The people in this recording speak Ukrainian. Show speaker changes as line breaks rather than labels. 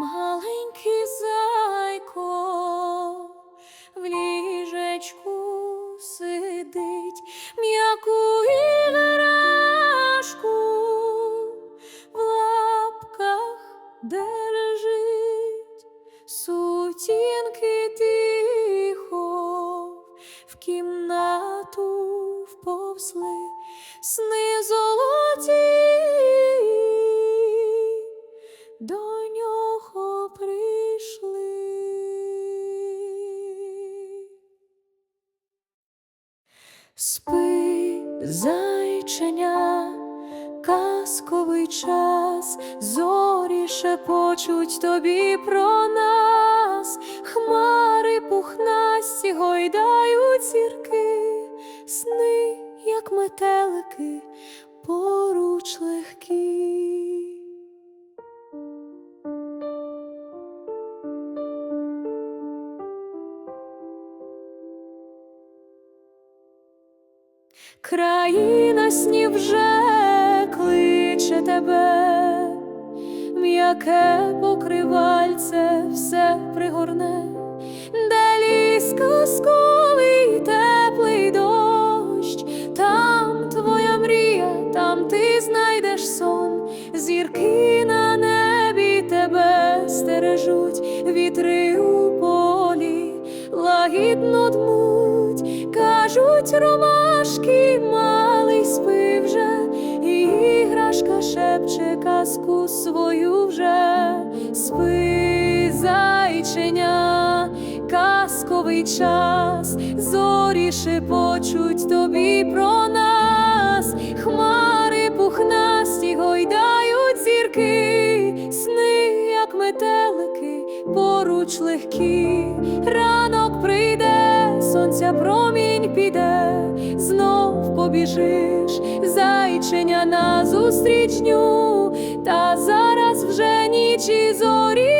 Маленький зайко в ліжечку сидить, м'яку іграшку в лапках держить, сутінки тихо в кімнату вповзли, сни золоті до нього Спи, зайченя, казковий час, зорі шепочуть тобі про нас, хмари пухнасті гойдають зірки, сни, як метелики, Країна снів вже кличе тебе, м'яке покривальце все пригорне, де ліс казковий, теплий дощ, там твоя мрія, там ти знайдеш сон, зірки на небі тебе стережуть, вітри у полі лагідно дмуть, кажуть ромашки, малий спи вже, і іграшка шепче казку свою вже, спи, зайченя, казковий час, зорі шепочуть тобі про нас, хмари пухнасті гойдають зірки, сни, як метелики, поруч легкі, сонця промінь піде, знов побіжиш, зайченя назустрічню, та зараз вже ніч і зорі.